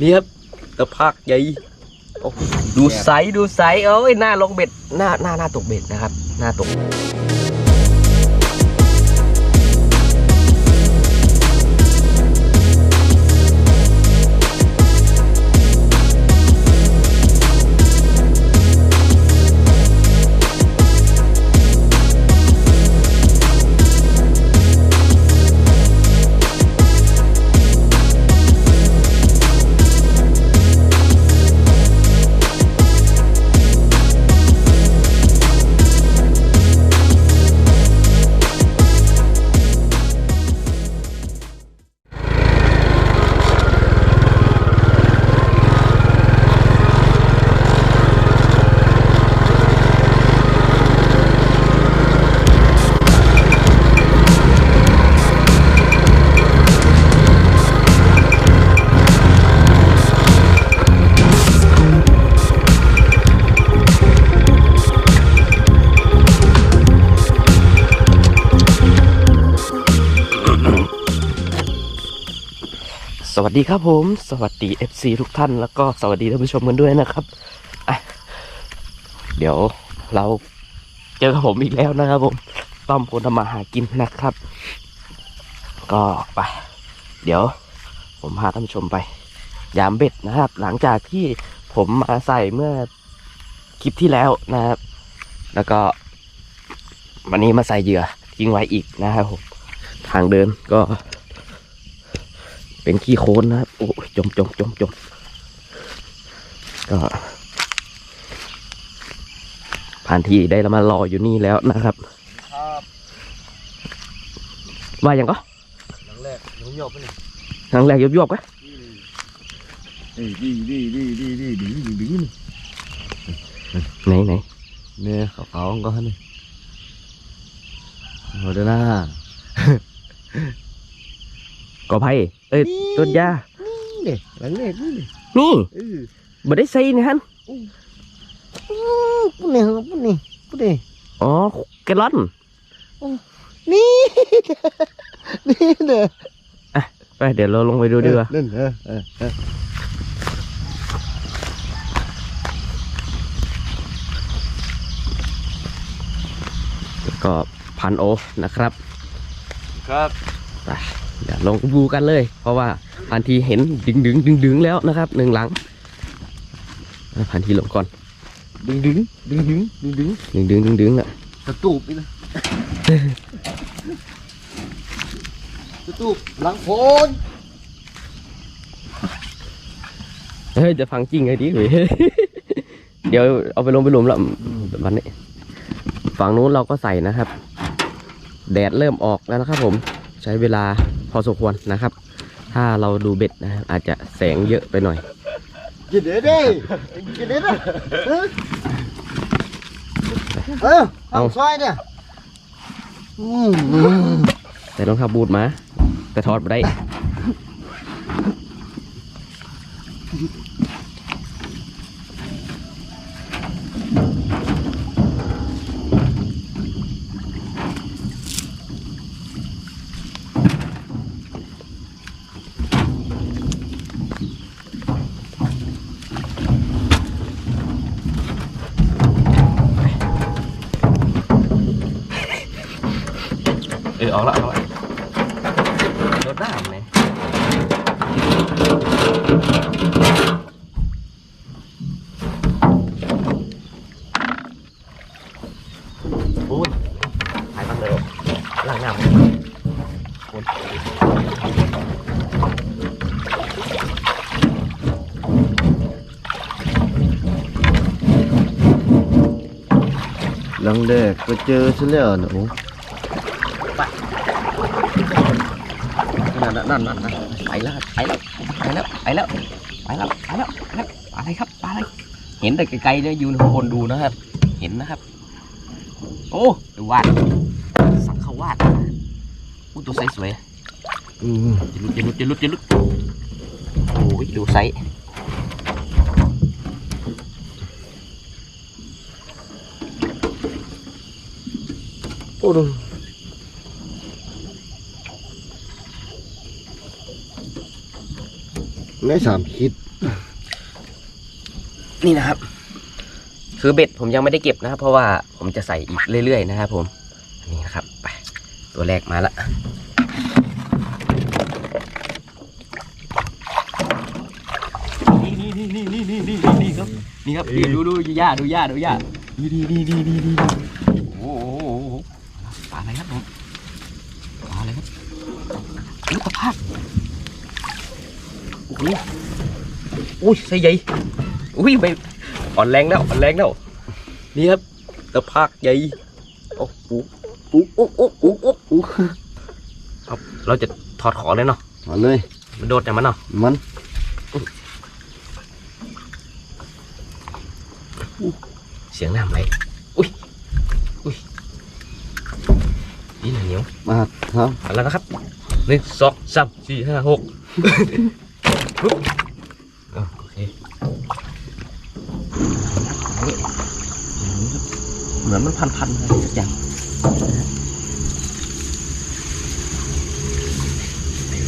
นี่ครับตะภาคใหญ่โอ้โหดูไซส์ดูไซส์เอ้ยหน้าลงเบ็ดหน้าหน้าหน้าตกเบ็ดนะครับ หน้าตก วัสดีครับผม สวัสดี FC ทุกท่านแล้วก็สวัสดีท่านผู้ชมกันด้วยนะครับเดี๋ยวเราเจอกับผมอีกแล้วนะครับผมต้อมคนทำมาหากินนะครับ ก็ไป เดี๋ยวผมพาท่านผู้ชมไป ยามเบ็ดนะครับ หลังจากที่ผมมาใส่เมื่อคลิปที่แล้วนะครับ แล้วก็ วันนี้มาใส่เหยื่อทิ้งไว้อีกนะครับผมทางเดินก็ เป็นขี้โคลนนะครับ โอ้ยจมจมจมจมก็ผ่านที่ได้แล้วมารออยู่นี่แล้วนะครับ ครับว่าอย่างก็หลังแรกหลงหยบไปเลยครั้งแรกยบยบๆกะดีดีดีดีดีดีดีดีดีไหนไหนเนี่ยขาวๆก็ฮะนี่โหเด้อนะ กอไผ่เอ้ยต้นยานี่เด็หลังแรกนี่นี่เออบ่ได้ใส่นี่ฮันปุ๊บเนี่ยปุ๊บนี่ปุ๊บนี่อ๋อแกลลอนนี่นี่เด้อไปเดี๋ยวเราลงไปดูดีกว่าเล่นเออเออเออก็พันโอนะครับ ครับไป เดี๋ยวลงดูกันเลย เพราะว่าพันทีเห็นดึงดึงดึงดึงแล้วนะครับหนึ่งหลังเอาพันทีลงก่อน ดึงดึงดึงดึงดึงดึงดึงดึงดึงดึงอะตะตูบนี่นะตะตูบหลังโพนเฮ้ยจะฟังจริงไงดิเว้ยเดี๋ยวเอาไปลงไปหลุมละวันนี้ฝั่งนู้นเราก็ใส่นะครับ แดดเริ่มออกแล้วนะครับผมใช้เวลา พอสมควรนะครับ ถ้าเราดูเบ็ดนะครับอาจจะแสงเยอะไปหน่อยกินเด้เด้กินเด้นะเออเออเอาซอยเนี่ยอืมแต่ต้องทับบูทมา แต่ถอดไม่ได้ orang đốt Dodan này, Bun. Hai bang được. Là ngầm. Bun. lần đẹp có chơi sẽ lấy ở nữa นั่นนั่นนั่นไปแล้วไปแล้วไปแล้วไปแล้วไปแล้วไปแล้วไปแล้วอะไรครับอะไร เห็นแต่ไกลๆเนี่ยยืนข้างบนดูนะครับ เห็นนะครับ โอ้ดูวาดสังเขาวาดอู้ตัวไซส์สวยอืมจะลุดจะลุดจะลุดจะลุดโอ้ยดูไซส์โอ้ดู ไม่สามคิด นี่นะครับ คือเบ็ดผมยังไม่ได้เก็บนะครับ เพราะว่าผมจะใส่เรื่อยๆนะครับผม นี่นะครับ ไป ตัวแรกมาละนี่นี่นี่นี่นี่นี่นี่นี่ครับ นี่ครับดูดูดูย่าดูย่าดูย่านี่นี่นี่นี่นี่โอ้โหปลาอะไรครับผมปลาอะไรครับลูกปลาภาค อ้โหอุ้ยไซใหญ่ อุ้ยไปอ่อนแรงแล้วอ่อนแรงแล้ว นี่ครับตะภาคใหญ่ โอ้โหโอ้โหโอ้โหโอ้โหครับเราจะถอดของเลยเนาะมาเลยมันโดดจากมันเนาะ มันเสียงน้ำไหลอุ้ย อุ้ย นี่หนังเหนียว มาครับเอาแล้วนะครับหนึ่งสองสามสี่ห้าหกปึ๊บอะโอเคเหมือนมัน พันๆอะไรสักอย่าง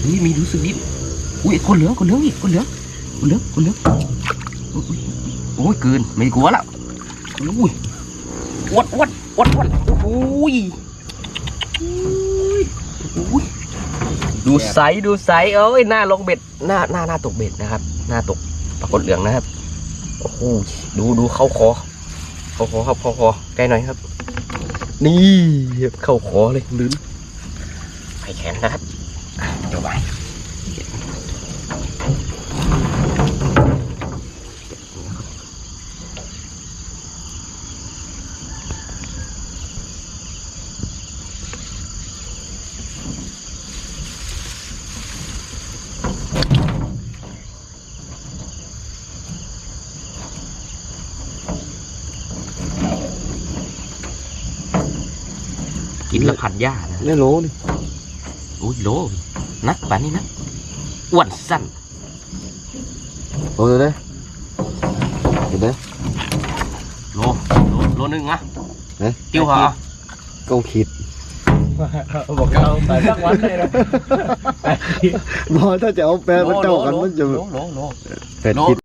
อุ้ยมีรู้สึกดิอุ้ยคนเหลืองคนเหลืองอีกคนเหลืองคนเหลืองคนเหลืองโอ้ยเกินไม่กลัวแล้วอุ้ยวัดวัดวัดวัดโอ้ยอุ้ยอุ้ยดูไซส์ดูไซส์เอ้ยหน้าลงเบ็ดหน้าหน้าหน้าตกเบ็ดนะครับ หน้าตกปรากฏเหลืองนะครับโอ้โหดูดูเข้าคอ เข้าคอครับเข้าคอใกล้หน่อยครับ นี่เข้าคอเลยลื้นไปแขนนะครับเดี๋ยวไป ละผัดหญ้านะได้โลนี่โอ้ยโลนักป่านนี้นะอ้วนสั้นโลเดี๋ยวได้เดี๋ยวได้โลโลโลนึงนะเติ้วเหรอเก้าขีดบอกเอาไปสักวันเลยนะบอถ้าจะเอาแปลเป็นเจ้ากันมันจะโลโลโลแปดขีด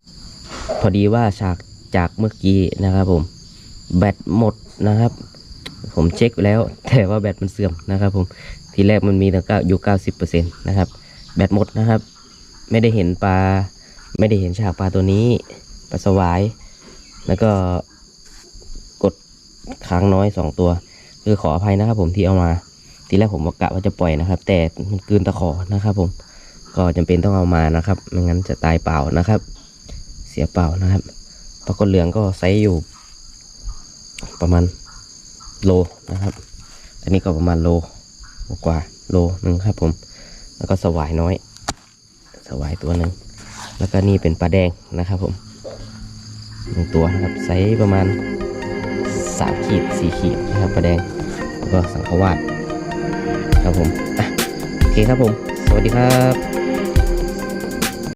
พอดีว่าฉากจากเมื่อกี้นะครับผม แบตหมดนะครับ ผมเช็คแล้ว แต่ว่าแบตมันเสื่อมนะครับผมทีแรกมันมีตั้งเก้าอยู่เก้าสิบเปอร์เซ็นต์นะครับ แบตหมดนะครับ ไม่ได้เห็นปลา ไม่ได้เห็นฉากปลาตัวนี้ปลาสวาย แล้วก็กดค้างน้อยสองตัว คือขออภัยนะครับผมที่เอามา ทีแรกผมกะว่าจะปล่อยนะครับ แต่มันกืนตะขอนะครับผมก็จำเป็นต้องเอามานะครับไม่งั้นจะตายเปล่านะครับ เสียเปล่านะครับปลากดเหลืองก็ไซส์อยู่ ประมาณ โลนะครับ อันนี้ก็ประมาณโลกว่าโลหนึ่งครับผม แล้วก็สวายน้อย สวายตัวหนึ่ง แล้วก็นี่เป็นปลาแดงนะครับผมหนึ่งตัวนะครับไซส์ประมาณสามขีดสี่ขีดนะครับปลาแดง แล้วก็สังขวาดครับผมอะโอเคครับผม สวัสดีครับ